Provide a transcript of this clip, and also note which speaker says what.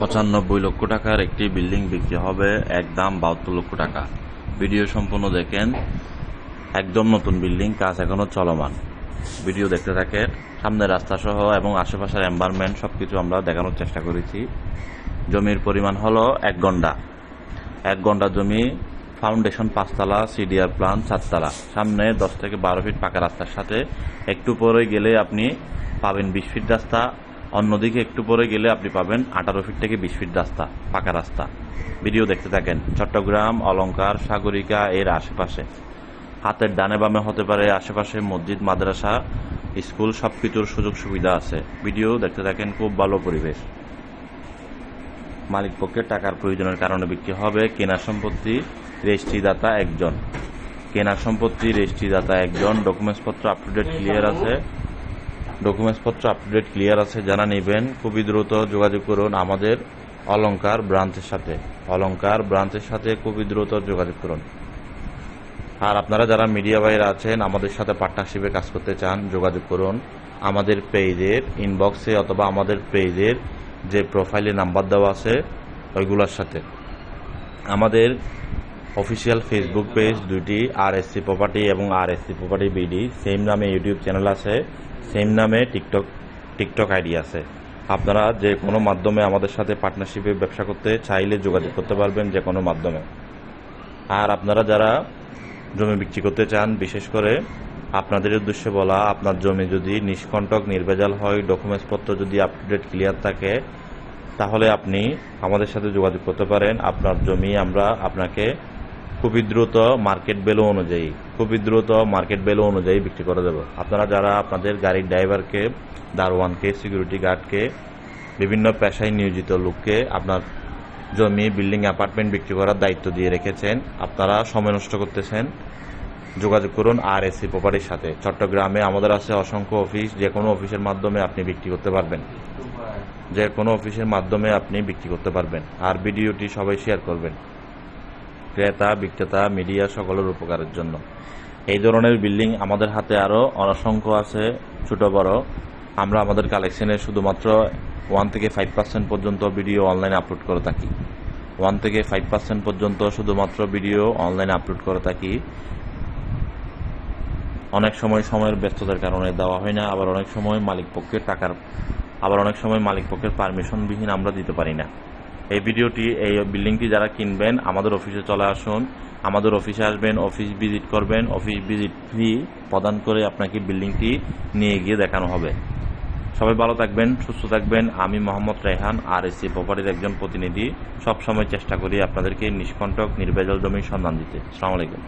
Speaker 1: পঁচানব্বই লক্ষ টাকার একটি বিল্ডিং বিক্রি হবে একদম বাহাত্তর লক্ষ টাকা। ভিডিও সম্পূর্ণ দেখেন। একদম নতুন বিল্ডিং, কাজ এখনও চলমান। ভিডিও দেখতে থাকেন। সামনে রাস্তা সহ এবং আশেপাশের এনভায়রনমেন্ট সব কিছু আমরা দেখানোর চেষ্টা করেছি। জমির পরিমাণ হলো এক ঘণ্টা। এক ঘণ্টা জমি ফাউন্ডেশন পাঁচতলা সিডিআর প্লান চারতলা সামনে দশ থেকে বারো ফিট পাকা রাস্তার সাথে। একটু পরে গেলে আপনি পাবেন বিশ ফিট রাস্তা। অন্যদিকে একটু পরে গেলে আপনি পাবেন আঠারো ফিট থেকে বিশ ফিট রাস্তা, পাকা রাস্তা। ভিডিও দেখতে থাকেন। চট্টগ্রাম, অলংকার, সাগরিকা, এর আশেপাশে। হাতের ডানে বামে হতে পারে আশেপাশে মসজিদ, মাদ্রাসা, স্কুল সব কিছুর সুযোগ সুবিধা আছে। ভিডিও দেখতে থাকেন খুব ভালো পরিবেশ। মালিক পক্ষের টাকার প্রয়োজনের কারণে বিক্রি হবে কেনা সম্পত্তি রেজিস্ট্রিদাতা একজন। কেনা সম্পত্তি রেজিস্ট্রিদাতা একজন। ডকুমেন্টসপত্র আপ টু ডেট ক্লিয়ার আছে। ডকুমেন্টসপত্র আপ টু ডেট ক্লিয়ার আছে, জানা নেবেন। খুবই দ্রুত যোগাযোগ করুন আমাদের অলংকার ব্রাঞ্চের সাথে। অলংকার ব্রাঞ্চের সাথে খুবই দ্রুত যোগাযোগ করুন। আর আপনারা যারা মিডিয়া বাইরে আছেন, আমাদের সাথে পার্টনারশিপে কাজ করতে চান, যোগাযোগ করুন। আমাদের পেজের ইনবক্সে অথবা আমাদের পেজের যে প্রোফাইলে নাম্বার দেওয়া আছে, ওইগুলোর সাথে। আমাদের অফিসিয়াল ফেসবুক পেজ দুইটি আর এসসি প্রপার্টি এবং R S C property BD same নামে ইউটিউব চ্যানেল আছে সেম নামে টিকটক টিকটক আইডি আছে। আপনারা যে কোনো মাধ্যমে আমাদের সাথে পার্টনারশিপে ব্যবসা করতে চাইলে যোগাযোগ করতে পারবেন যে কোনো মাধ্যমে। আর আপনারা যারা জমি বিক্রি করতে চান, বিশেষ করে আপনাদের উদ্দেশ্যে বলা, আপনার জমি যদি নিষ্কণ্টক, নির্ভেজাল হয় ডকুমেন্টসপত্র যদি আপ টু ডেট ক্লিয়ার থাকে, তাহলে আপনি আমাদের সাথে যোগাযোগ করতে পারেন। আপনার জমি আমরা আপনাকে খুবই দ্রুত মার্কেট ভ্যালু অনুযায়ী, খুবই দ্রুত মার্কেট ভ্যালু অনুযায়ী বিক্রি করে দেবো আপনারা যারা আপনাদের গাড়ির ড্রাইভারকে দারোয়ানকে সিকিউরিটি গার্ডকে বিভিন্ন পেশায় নিয়োজিত লোককে আপনার জমি বিল্ডিং অ্যাপার্টমেন্ট বিক্রি করার দায়িত্ব দিয়ে রেখেছেন, আপনারা সময় নষ্ট করতেছেন, যোগাযোগ করুন আর এসি প্রপার্টির সাথে। চট্টগ্রামে আমাদের আছে অসংখ্য অফিস যে কোনো অফিসের মাধ্যমে আপনি বিক্রি করতে পারবেন। যে কোনো অফিসের মাধ্যমে আপনি বিক্রি করতে পারবেন। আর ভিডিওটি সবাই শেয়ার করবেন। ক্রেতা, বিক্রেতা, মিডিয়া সকলের উপকারের জন্য। এই ধরনের বিল্ডিং আমাদের হাতে আরও অসংখ্য আছে, ছোট, বড়। আমরা আমাদের কালেকশনে শুধুমাত্র ওয়ান থেকে ফাইভ পার্সেন্ট পর্যন্ত ভিডিও অনলাইনে আপলোড করে থাকি। ওয়ান থেকে ফাইভ পার্সেন্ট পর্যন্ত শুধুমাত্র ভিডিও অনলাইনে আপলোড করে থাকি। অনেক সময় সময়ের ব্যস্ততার কারণে দেওয়া হয় না, আবার অনেক সময় মালিক পক্ষের টাকার আবার অনেক সময় মালিক পক্ষের পারমিশনবিহীন আমরা দিতে পারি না। এই ভিডিওটি, এই বিল্ডিংটি যারা কিনবেন, আমাদের অফিসে চলে আসুন। আমাদের অফিসে আসবেন, অফিস ভিজিট করবেন, অফিস ভিজিট ফি প্রদান করে আপনাকে বিল্ডিংটি নিয়ে গিয়ে দেখানো হবে। সবাই ভালো থাকবেন, সুস্থ থাকবেন। আমি মোহাম্মদ রেহান, আর এস প্রপার্টির একজন প্রতিনিধি। সবসময় চেষ্টা করি আপনাদেরকে নিষ্কণ্টক, নির্ভেজাল জমির সন্ধান দিতে। সালাম আলাইকুম।